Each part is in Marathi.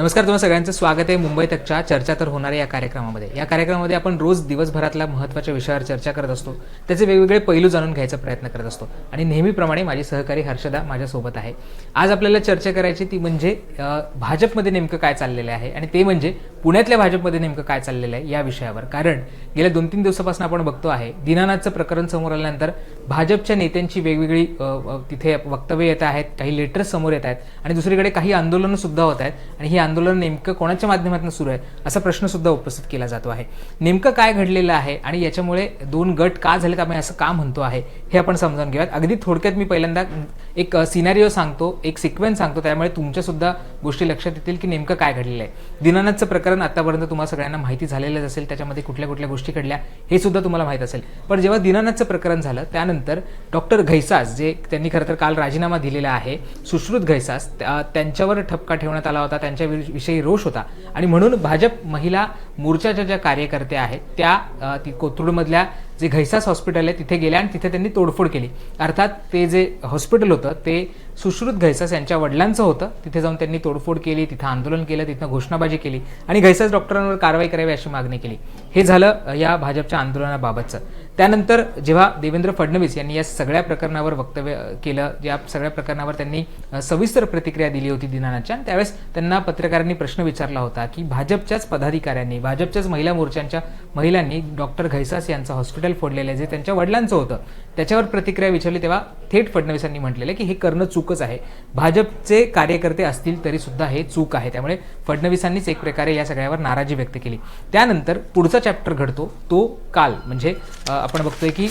नमस्कार तुम्हा सगळ्यांचं स्वागत आहे मुंबई तकच्या चर्चा तर होणार या कार्यक्रमामध्ये. या कार्यक्रमामध्ये आपण रोज दिवसभरातल्या महत्त्वाच्या विषयावर चर्चा करत असतो. त्याचे वेगवेगळे पैलू जाणून घ्यायचा प्रयत्न करत असतो. आणि नेहमीप्रमाणे माझी सहकारी हर्षदा माझ्यासोबत आहे. आज आपल्याला चर्चा करायची ती म्हणजे भाजपमध्ये नेमकं काय चाललेलं आहे आणि ते म्हणजे पुण्यातल्या भाजपमध्ये नेमकं काय चाललेलं आहे या विषयावर. कारण गेल्या दोन तीन दिवसापासून आपण बघतो आहे दीनानाथचं प्रकरण समोर आल्यानंतर भाजपच्या नेत्यांची वेगवेगळी तिथे वक्तव्य येत आहेत काही लेटर्स समोर येत आहेत आणि दुसरीकडे काही आंदोलनं सुद्धा होत आहेत आणि ही आंदोलन नेमकं कोणाच्या माध्यमातून सुरू आहे असा प्रश्न सुद्धा उपस्थित केला जातो आहे. नेमकं काय घडलेलं आहे आणि याच्यामुळे दोन गट का झालेत आम्ही असं का म्हणतो आहे हे आपण समजावून घेऊयात. अगदी थोडक्यात मी पहिल्यांदा एक सिनारिओ सांगतो एक सिक्वेन्स सांगतो त्यामुळे तुमच्या सुद्धा गोष्टी लक्षात येतील की नेमकं काय घडलेलं आहे. दिनानाथचं प्रकरण आतापर्यंत तुम्हाला सगळ्यांना माहिती झालेलंच असेल त्याच्यामध्ये कुठल्या कुठल्या गोष्टी घडल्या हे सुद्धा तुम्हाला माहीत असेल. पण जेव्हा दिनानाथचं प्रकरण झालं त्यानंतर डॉक्टर घैसास जे त्यांनी खरं तर काल राजीनामा दिलेला आहे सुश्रुत घैसास त्यांच्यावर ठपका ठेवण्यात आला होता त्यांच्या विषयी रोष होता. आणि म्हणून भाजप महिला मोर्चाच्या ज्या कार्यकर्त्या आहेत त्या ती कोथरूडमधल्या जे घैसास हॉस्पिटल आहे तिथे गेल्या आणि तिथे त्यांनी तोडफोड केली. अर्थात ते जे हॉस्पिटल होतं ते सुश्रुत घैसास यांच्या वडिलांचं होतं. तिथे जाऊन त्यांनी तोडफोड केली तिथं आंदोलन केलं तिथं घोषणाबाजी केली आणि घैसास डॉक्टरांवर कारवाई करावी अशी मागणी केली. हे झालं या भाजपच्या आंदोलनाबाबतचं. त्यानंतर जेव्हा देवेंद्र फडणवीस यांनी या सगळ्या प्रकरणावर वक्तव्य केलं या सगळ्या प्रकरणावर त्यांनी सविस्तर प्रतिक्रिया दिली होती दिनानाथच्या त्यावेळेस त्यांना पत्रकारांनी प्रश्न विचारला होता की भाजपच्याच पदाधिकाऱ्यांनी भाजपच्याच महिला मोर्चांच्या महिलांनी डॉक्टर घैसास यांचं हॉस्पिटल फोडलेलं आहे जे त्यांच्या वडिलांचं होतं त्याच्यावर प्रतिक्रिया विचारली तेव्हा थेट फडणवीसांनी म्हटलेलं की हे करणं चूकच आहे. भाजपचे कार्यकर्ते असतील तरी सुद्धा हे चूक आहे. त्यामुळे फडणवीसांनीच एक प्रकारे या सगळ्यावर नाराजी व्यक्त केली. त्यानंतर पुढचा चॅप्टर घडतो तो काल म्हणजे आपण बघतोय की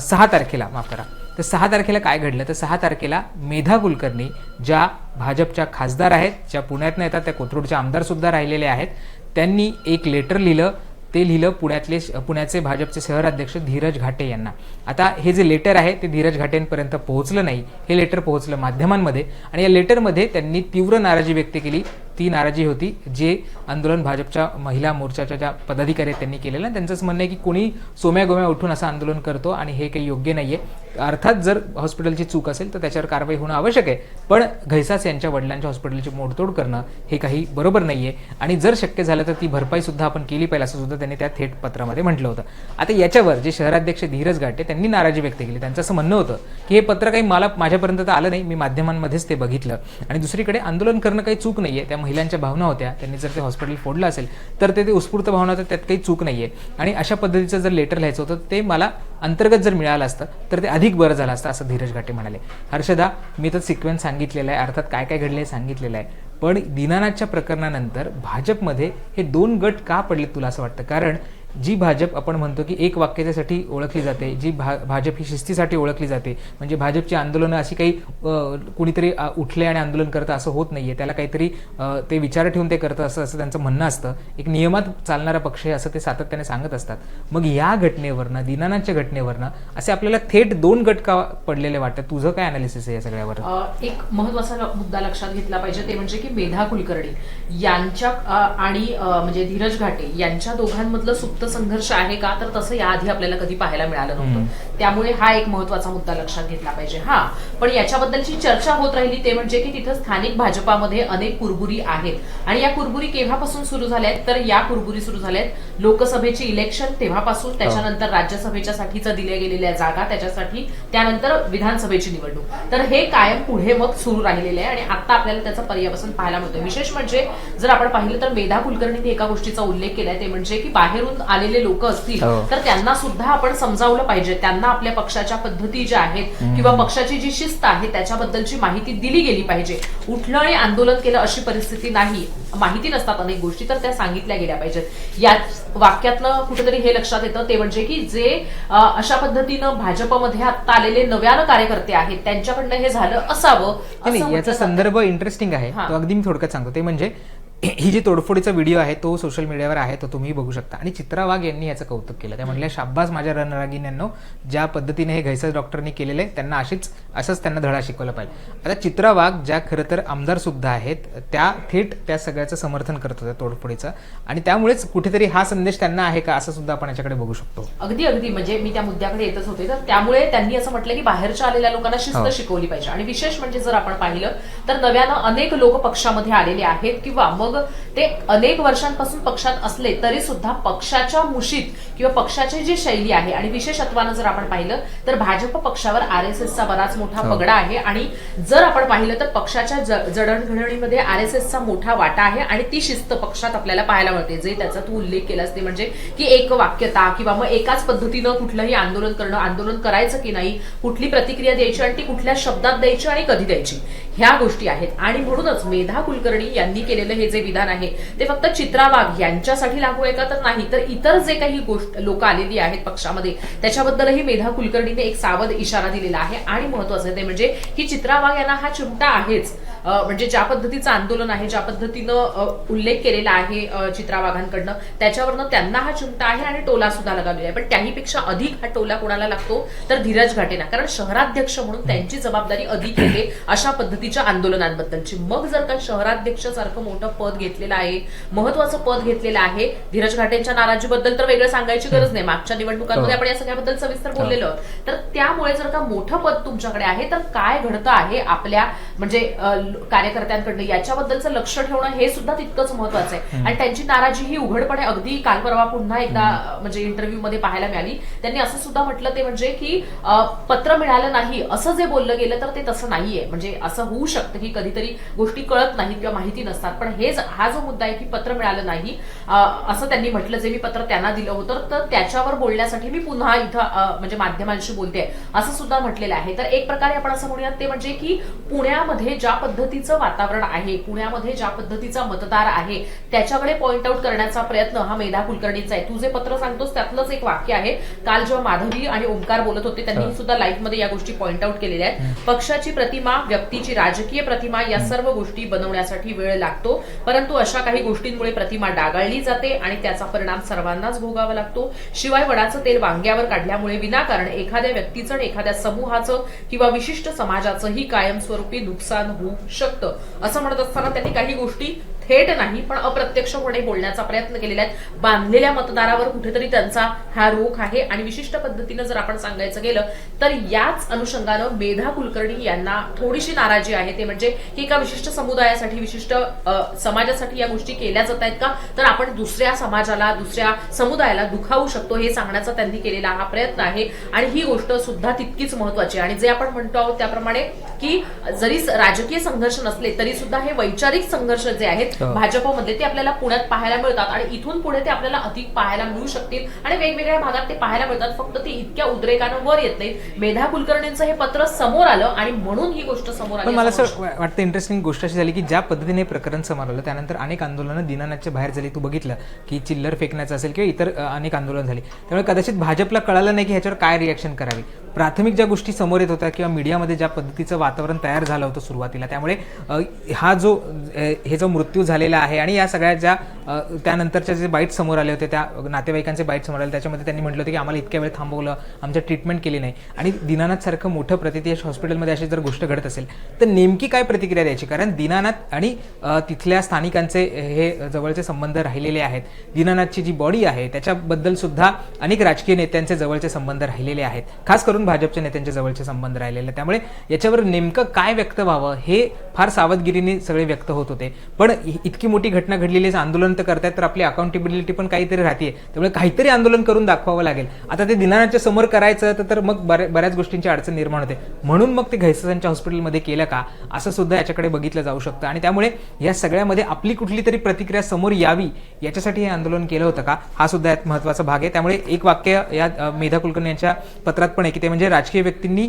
सहा तारखेला माफ करा. तर सहा तारखेला काय घडलं? तर सहा तारखेला मेधा कुलकर्णी ज्या भाजपच्या खासदार आहेत ज्या पुण्यातनं येतात त्या कोथरूडच्या आमदार सुद्धा राहिलेले आहेत त्यांनी एक लेटर लिहिलं. ते लिहिलं पुण्यातले पुण्याचे भाजपचे शहराध्यक्ष धीरज घाटे यांना. आता हे जे लेटर आहे ते धीरज घाटेंपर्यंत पोहोचलं नाही. हे लेटर पोहोचलं माध्यमांमध्ये. आणि या लेटरमध्ये त्यांनी तीव्र नाराजी व्यक्त केली. ती नाराजी होती जे आंदोलन भाजपच्या महिला मोर्चाच्या ज्या पदाधिकारी आहेत त्यांनी केलेलं आणि त्यांचंच म्हणणं आहे की कोणी सोम्या गोम्या उठून असं आंदोलन करतो आणि हे काही योग्य नाही आहे अर्थात जर हॉस्पिटलची चूक असेल तर त्याच्यावर कारवाई होणं आवश्यक आहे. पण घैसास यांच्या वडिलांच्या हॉस्पिटलची मोडतोड करणं हे काही बरोबर नाही आहे आणि जर शक्य झालं तर ती भरपाई सुद्धा आपण केली पाहिजे असं सुद्धा त्यांनी त्या थेट पत्रामध्ये म्हटलं होतं. आता याच्यावर जे शहराध्यक्ष धीरज गाटे त्यांनी नाराजी व्यक्त केली. त्यांचं असं म्हणणं होतं की हे पत्र काही मला माझ्यापर्यंत तर आलं नाही. मी माध्यमांमध्येच ते बघितलं. आणि दुसरीकडे आंदोलन करणं काही चूक नाही आहे त्या महिलांच्या भावना होत्या त्यांनी जर ते हॉस्पिटल फोडलं असेल तर ते ते उत्स्फूर्त भावना होत्या त्यात काही चूक नाही आहे आणि अशा पद्धतीचं जर लेटर लिहायचं होतं ते मला अंतर्गत जर मिळालं असतं तर ते अधिक बरं झालं असतं असं धीरज घाटे म्हणाले. हर्षदा मी तर सिक्वेन्स सांगितलेला आहे अर्थात काय काय घडलं हे सांगितलेलं आहे. पण दिनानाथच्या प्रकरणानंतर भाजपमध्ये हे दोन गट का पडले तुला असं वाटतं? कारण जी भाजप आपण म्हणतो की एक वाक्यतेसाठी ओळखली जाते जी भा भाजप ही शिस्तीसाठी ओळखली जाते म्हणजे भाजपची आंदोलनं अशी काही कुणीतरी उठले आणि आंदोलन करतं असं होत नाहीये. त्याला काहीतरी ते विचार ठेवून ते करतं असं असं त्यांचं म्हणणं असतं. एक नियमात चालणारा पक्ष आहे असं ते सातत्याने सांगत असतात. मग या घटनेवरनं दिनानाथच्या घटनेवरनं असे आपल्याला थेट दोन गट का पडलेले वाटतात? तुझं काय अनालिसिस आहे या सगळ्यावर? एक महत्त्वाचा मुद्दा लक्षात घेतला पाहिजे ते म्हणजे की मेधा कुलकर्णी यांच्या आणि म्हणजे धीरज घाटे यांच्या दोघांमधलं सुप्त संघर्ष आहे का? तर तसं याआधी आपल्याला कधी पाहायला मिळालं नव्हतं. त्यामुळे हा एक महत्त्वाचा मुद्दा लक्षात घेतला पाहिजे. हा. पण याच्याबद्दलची चर्चा होत राहिली ते म्हणजे की तिथं स्थानिक भाजपामध्ये अनेक कुरबुरी आहेत. आणि या कुरबुरी केव्हापासून सुरू झाल्या आहेत तर या कुरबुरी सुरू झाल्या आहेत लोकसभेची इलेक्शन तेव्हापासून. त्याच्यानंतर राज्यसभेच्या साठीचं दिल्या गेलेल्या जागा त्याच्यासाठी त्यानंतर विधानसभेची निवडणूक. तर हे कायम पुढे मग सुरू राहिलेले आहे आणि आता आपल्याला त्याचा पर्यावसन पाहायला मिळतोय. विशेष म्हणजे जर आपण पाहिलं तर मेधा कुलकर्णीने एका गोष्टीचा उल्लेख केलाय ते म्हणजे की बाहेरून आलेले लोक असतील हो. तर त्यांना सुद्धा आपण समजावलं पाहिजे. त्यांना आपल्या पक्षाच्या पद्धती ज्या आहेत किंवा पक्षाची जी शिस्त आहे त्याच्याबद्दलची माहिती दिली गेली पाहिजे. उठलं आणि आंदोलन केलं अशी परिस्थिती नाही. माहिती नसतात अनेक गोष्टी तर त्या सांगितल्या गेल्या पाहिजेत. या वाक्यातनं कुठेतरी हे लक्षात येतं ते म्हणजे की जे अशा पद्धतीनं भाजपमध्ये आता आलेले नव्यानं कार्यकर्ते आहेत त्यांच्याकडनं हे झालं असावं याचा. संदर्भ इंटरेस्टिंग आहे. तो अगदी मी थोडक्यात सांगतो. ते म्हणजे ही जी तोडफोडीचा व्हिडिओ आहे तो सोशल मीडियावर आहे तो तुम्ही बघू शकता. आणि चित्रा वाघ यांनी याचं कौतुक केलं. त्या म्हटल्या शाब्बास माझ्या रणरागिन्यांनो ज्या पद्धतीने हे घैसर डॉक्टरनी केलेलं त्यांना अशीच असंच त्यांना धडा शिकवला पाहिजे. आता चित्रा वाघ ज्या खरं तर आमदार सुद्धा आहेत त्या थेट त्या सगळ्याचं समर्थन करत होत्या तोडफोडीचं. आणि त्यामुळेच कुठेतरी हा संदेश त्यांना आहे का असं सुद्धा आपण याच्याकडे बघू शकतो. अगदी अगदी. म्हणजे मी त्या मुद्द्याकडे येतच होते. तर त्यामुळे त्यांनी असं म्हटलं की बाहेरच्या आलेल्या लोकांना हो. शिस्त शिकवली पाहिजे. आणि विशेष म्हणजे जर आपण पाहिलं तर नव्यानं अनेक लोक पक्षामध्ये आलेले आहेत किंवा मग मग ते अनेक वर्षांपासून पक्षात असले तरी सुद्धा पक्षाच्या मुशीत किंवा पक्षाची जी शैली आहे आणि विशेषत्वानं जर आपण पाहिलं तर भाजप पक्षावर आर एस एसचा बराच मोठा हो. पगडा आहे आणि जर आपण पाहिलं तर पक्षाच्या जडणघडणीमध्ये आर एस एसचा मोठा वाटा आहे आणि ती शिस्त पक्षात आपल्याला पाहायला मिळते जे त्याचा तू उल्लेख केलास ते म्हणजे की एक वाक्यता किंवा मग एकाच पद्धतीनं कुठलंही आंदोलन करणं आंदोलन करायचं की नाही कुठली प्रतिक्रिया द्यायची आणि ती कुठल्या शब्दात द्यायची आणि कधी द्यायची ह्या गोष्टी आहेत आणि म्हणूनच मेधा कुलकर्णी यांनी केलेलं हे जे विधान आहे. ते फक्त चित्रा वाघ यांच्यासाठी लागू आहे का तर नाही तर इतर जे काही गोष्ट लोक आलेली आहेत पक्षामध्ये त्याच्याबद्दलही मेधा कुलकर्णीने एक सावध इशारा दिलेला आहे. आणि महत्वाचं ते म्हणजे की चित्रा वाघ यांना हा चिमटा आहेच. म्हणजे ज्या पद्धतीचं आंदोलन आहे ज्या पद्धतीनं उल्लेख केलेला आहे चित्रा वाघांकडनं त्याच्यावरनं त्यांना हा चिमटा आहे आणि टोला सुद्धा लगावलेला आहे. पण त्याहीपेक्षा अधिक हा टोला कोणाला लागतो तर धीरज घाटेना. कारण शहराध्यक्ष म्हणून त्यांची जबाबदारी अधिक येते अशा पद्धतीच्या आंदोलनांबद्दलची. मग जर का शहराध्यक्ष सारखं मोठं पद घेतलेलं आहे महत्वाचं पद घेतलेलं आहे धीरज घाटेंच्या नाराजीबद्दल तर वेगळं सांगायची गरज नाही. मागच्या निवडणुकांमध्ये आपण या सगळ्याबद्दल सविस्तर बोललेलो तर त्यामुळे जर का मोठं पद तुमच्याकडे आहे तर काय घडतं आहे आपल्या म्हणजे कार्यकर्त्यांकडनं याच्याबद्दलचं लक्ष ठेवणं हे सुद्धा तितकंच महत्वाचं आहे. आणि त्यांची नाराजी ही उघडपणे अगदी काल परवा पुन्हा एकदा म्हणजे इंटरव्ह्यू मध्ये पाहायला मिळाली. त्यांनी असं सुद्धा म्हटलं ते म्हणजे की पत्र मिळालं नाही असं जे बोललं गेलं तर ते तसं नाहीये. म्हणजे असं होऊ शकतं की कधीतरी गोष्टी कळत नाहीत किंवा माहिती नसतात. पण हे ज- हा जो मुद्दा आहे की पत्र मिळालं नाही असं त्यांनी म्हटलं. जे मी पत्र त्यांना दिलं होतं तर त्याच्यावर बोलण्यासाठी मी पुन्हा इथं म्हणजे माध्यमांशी बोलते असं सुद्धा म्हटलेलं आहे. तर एक प्रकारे आपण असं म्हणूयात ते म्हणजे की पुण्यामध्ये ज्या पद्धतीचं वातावरण आहे. पुण्यामध्ये ज्या पद्धतीचा मतदार आहे त्याच्याकडे पॉइंट आउट करण्याचा प्रयत्न हा मेधा कुलकर्णीचा आहे. तू जे पत्र सांगतोस त्यातलंच एक वाक्य आहे. काल जेव्हा माधवी आणि ओंकार बोलत होते त्यांनी सुद्धा लाईव्हमध्ये या गोष्टी पॉइंट आउट केलेल्या आहेत. पक्षाची प्रतिमा व्यक्तीची राजकीय प्रतिमा या सर्व गोष्टी बनवण्यासाठी वेळ लागतो. परंतु अशा काही गोष्टींमुळे प्रतिमा डागाळली जाते आणि त्याचा परिणाम सर्वांनाच भोगावा लागतो. शिवाय वडाचं तेल वांग्यावर काढल्यामुळे विनाकारण एखाद्या व्यक्तीचं आणि एखाद्या समूहाचं किंवा विशिष्ट समाजाचंही कायमस्वरूपी नुकसान होऊ शकतं. असं म्हणत असताना त्यांनी काही गोष्टी थेट नाही पण अप्रत्यक्षपणे बोलण्याचा प्रयत्न केलेला आहे. बांधलेल्या मतदारावर कुठेतरी त्यांचा हा रोख आहे. आणि विशिष्ट पद्धतीनं जर आपण सांगायचं गेलं तर याच अनुषंगानं मेधा कुलकर्णी यांना थोडीशी नाराजी आहे. ते म्हणजे की एका विशिष्ट समुदायासाठी विशिष्ट समाजासाठी या गोष्टी केल्या जात आहेत का? तर आपण दुसऱ्या समाजाला दुसऱ्या समुदायाला दुखावू शकतो हे सांगण्याचा त्यांनी केलेला हा प्रयत्न आहे. आणि ही गोष्ट सुद्धा तितकीच महत्वाची आणि जे आपण म्हणतो आहोत त्याप्रमाणे की जरी राजकीय संघर्ष नसले तरी सुद्धा हे वैचारिक संघर्ष जे आहेत भाजपमधले ते आपल्याला पुण्यात पाहायला मिळतात आणि इथून पुढे ते आपल्याला अधिक पाहायला मिळू शकतील आणि वेगवेगळ्या भागात ते पाहायला मिळतात. फक्त ते इतक्या उद्रेकानं वर येत नाहीत. मेधा कुलकर्णींचं हे पत्र समोर आलं आणि म्हणून ही गोष्ट समोर आली मला असं वाटतं इंटरेस्टिंग गोष्ट अशी झाली की ज्या पद्धतीने प्रकरण समोर आलं त्यानंतर अनेक आंदोलनं दिनानाथच्या बाहेर झाली. तू बघितलं की चिल्लर फेकण्याचं असेल किंवा इतर अनेक आंदोलन झाली. त्यामुळे कदाचित भाजपला कळालं नाही की ह्याच्यावर काय रिॲक्शन करावी. प्राथमिक ज्या गोष्टी समोर येत होत्या किंवा मीडियामध्ये ज्या पद्धतीचं वातावरण तयार झालं होतं सुरुवातीला त्यामुळे हा जो हे जो मृत्यू झालेला आहे. आणि या सगळ्या ज्या त्यानंतरच्या जे बाईट समोर आले होते त्या नातेवाईकांचे बाईट समोर आले त्याच्यामध्ये त्यांनी म्हटलं होतं की आम्हाला इतक्या वेळ थांबवलं आमचं ट्रीटमेंट केली नाही. आणि दिनानाथसारखं मोठं प्रतियश हॉस्पिटलमध्ये अशी जर गोष्ट घडत असेल तर नेमकी काय प्रतिक्रिया द्यायची? कारण दीनानाथ आणि तिथल्या स्थानिकांचे हे जवळचे संबंध राहिलेले आहेत. दीनानाथची जी बॉडी आहे त्याच्याबद्दल सुद्धा अनेक राजकीय नेत्यांचे जवळचे संबंध राहिलेले आहेत. खास करून भाजपच्या नेत्यांचे जवळचे संबंध राहिलेले आहेत. त्यामुळे याच्यावर नेमकं काय व्यक्त व्हावं हे फार सावधगिरीने सगळे व्यक्त होत होते. पण इतकी मोठी घटना घडलेली आहे, आंदोलन तर करतायत तर आपली अकाउंटेबिलिटी पण काहीतरी राहते त्यामुळे काहीतरी आंदोलन करून दाखवावं लागेल. आता ते दिनानाच्या समोर करायचं तर- तर मग बऱ्या- बऱ्याच गोष्टींची अडचण निर्माण होते. म्हणून मग ते घैसासांच्या हॉस्पिटलमध्ये केलं का? असं सुद्धा याच्याकडे बघितलं जाऊ शकतं. आणि त्यामुळे या सगळ्यामध्ये आपली कुठली तरी प्रतिक्रिया समोर यावी याच्यासाठी हे आंदोलन केलं होतं का? हा सुद्धा यात महत्त्वाचा भाग आहे. त्यामुळे एक वाक्य या मेधा कुलकर्णी यांच्या पत्रात पण आहे की ते म्हणजे राजकीय व्यक्तींनी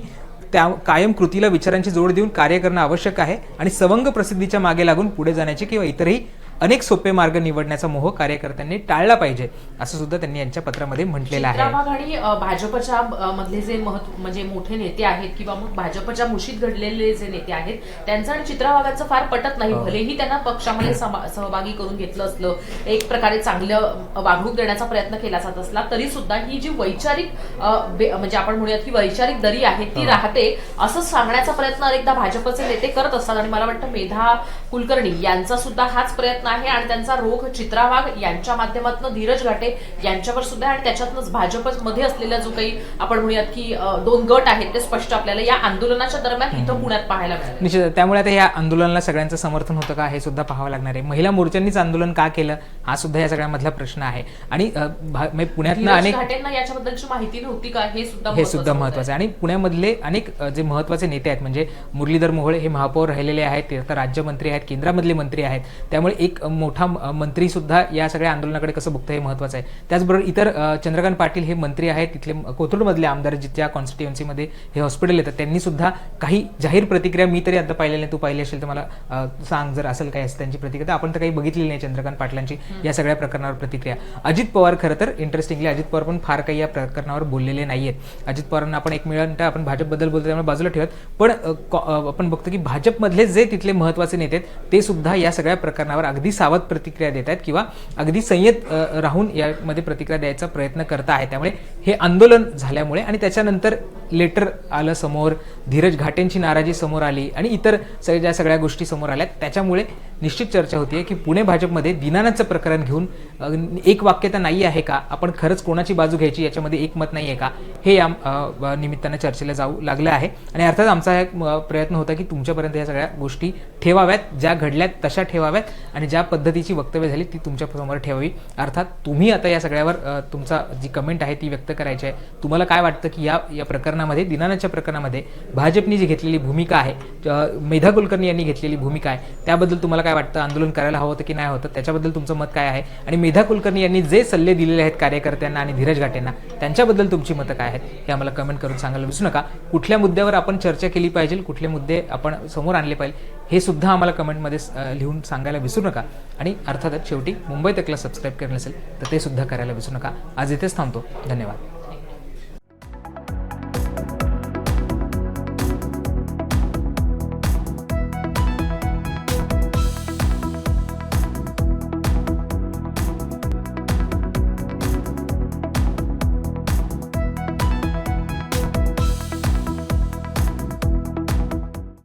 त्या कायम कृतीला विचारांची जोड देऊन कार्य करणं आवश्यक आहे आणि सवंग प्रसिद्धीच्या मागे लागून पुढे जाण्याची किंवा इतरही अनेक सोपे मार्ग निवडण्याचा मोह कार्यकर्त्यांनी टाळला पाहिजे असं सुद्धा त्यांनी यांच्या पत्रामध्ये म्हटलेलं आहे भाजपच्या मधले जे महत्त्व म्हणजे मोठे नेते आहेत किंवा मग भाजपच्या मुशीत घडलेले जे नेते आहेत त्यांचं आणि चित्राभागाचं फार पटत नाही हो. भलेही त्यांना पक्षामध्ये सहभागी करून घेतलं असलं एक प्रकारे चांगलं वागणूक देण्याचा प्रयत्न केला जात असला तरी सुद्धा ही जी वैचारिक म्हणजे आपण म्हणूयात की वैचारिक दरी आहे ती हो. राहते असं सांगण्याचा प्रयत्न अनेकदा भाजपचे नेते करत असतात आणि मला वाटतं मेधा कुलकर्णी यांचा सुद्धा हाच प्रयत्न आहे आणि त्यांचा रोख चित्रा वाघ यांच्या माध्यमातून धीरज घाटे यांच्यावर सुद्धा आणि त्याच्यातनंच भाजपमध्ये असलेला जो काही आपण म्हणूयात की दोन गट आहेत ते स्पष्ट आपल्याला या आंदोलनाच्या दरम्यान इथं पुण्यात पाहायला मिळाले. निश्चित. त्यामुळे आता या आंदोलनाला सगळ्यांचं समर्थन होतं का हे सुद्धा पाहावं लागणार आहे. महिला मोर्चांनीच आंदोलन का केलं हा सुद्धा या सगळ्यामधला प्रश्न आहे. आणि म्हणजे पुण्यातनं धीरज अनेक घाटेंना याच्याबद्दलची माहिती नव्हती का? हे सुद्धा हे सुद्धा. महत्वाचं आहे. आणि पुण्यामधले अनेक जे महत्त्वाचे नेते आहेत म्हणजे मुरलीधर मोहोळ हे महापौर राहिलेले आहेत ते आता राज्यमंत्री आहेत केंद्रामधले मंत्री आहेत. त्यामुळे एक अ, मोठा अ, मंत्री सुद्धा या सगळ्या आंदोलनाकडे कसं बघतं हे महत्वाचं आहे. त्याचबरोबर इतर चंद्रकांत पाटील हे मंत्री आहेत. तिथले कोथरूडमधले आमदार जिथल्या कॉन्स्टिट्युएन्सीमध्ये हे हॉस्पिटल येतात त्यांनी सुद्धा काही जाहीर प्रतिक्रिया मी तरी आता पाहिलेल्या नाही. तू पाहिली असेल तर मला सांग जर असेल काही असं त्यांची प्रतिक्रिया. तर आपण तर काही बघितलेली नाही चंद्रकांत पाटलांची या सगळ्या प्रकरणावर प्रतिक्रिया. अजित पवार खरं तर इंटरेस्टिंगली अजित पवार पण फार काही या प्रकरणावर बोललेले नाहीयेत. अजित पवारांना आपण एक मिनिट आपण भाजपबद्दल बोलतो त्यामुळे बाजूला ठेवत. पण आपण बघतो की भाजपमधले जे तिथले महत्त्वाचे नेते आहेत ते सुद्धा या सगळ्या प्रकरणावर अगदी अगदी सावध प्रतिक्रिया देत आहेत किंवा अगदी संयत राहून यामध्ये प्रतिक्रिया द्यायचा प्रयत्न करत आहे त्यामुळे हे आंदोलन झाल्यामुळे आणि त्याच्यानंतर लेटर आलं समोर धीरज घाटेंची नाराजी समोर आली आणि इतर सगळ्या ज्या सगळ्या गोष्टी समोर आल्या त्याच्यामुळे निश्चित चर्चा होतीये की पुणे भाजपमध्ये दिनानाथचं प्रकरण घेऊन एक वाक्यता नाही आहे का? आपण खरंच कोणाची बाजू घ्यायची याच्यामध्ये एक मत नाही आहे का? हे या निमित्तानं चर्चेला जाऊ लागलं आहे. आणि अर्थात आमचा एक प्रयत्न होता की तुमच्यापर्यंत या सगळ्या गोष्टी ठेवाव्यात ज्या घडल्यात तशा ठेवाव्यात आणि ज्या पद्धतीची वक्तव्य झाली ती तुमच्यासमोर ठेवावी. अर्थात तुम्ही आता या सगळ्यावर तुमचा जी कमेंट आहे ती व्यक्त करायची आहे. तुम्हाला काय वाटतं की या या प्रकरणामध्ये दिनानाथच्या प्रकरणामध्ये भाजपनी जी घेतलेली भूमिका आहे मेधा कुलकर्णी यांनी घेतलेली भूमिका आहे त्याबद्दल तुम्हाला काय वाटतं? आंदोलन करायला हवं होतं की नाही होतं? त्याच्याबद्दल तुमचं मत काय आहे? आणि मेधा कुलकर्णी यांनी जे सल्ले दिलेले आहेत कार्यकर्त्यांना आणि धीरज घाटेंना त्यांच्याबद्दल तुमची मतं काय आहेत? हे आम्हाला कमेंट करून सांगायला विसरू नका. कुठल्या मुद्द्यावर आपण चर्चा केली पाहिजे कुठले मुद्दे आपण समोर आणले पाहिजे हे सुद्धा आम्हाला कमेंटमध्ये लिहून सांगायला विसरू नका. आणि अर्थातच शेवटी मुंबई तकला सबस्क्राईब करणं असेल तर ते सुद्धा करायला विसरू नका. आज इथेच थांबतो. धन्यवाद.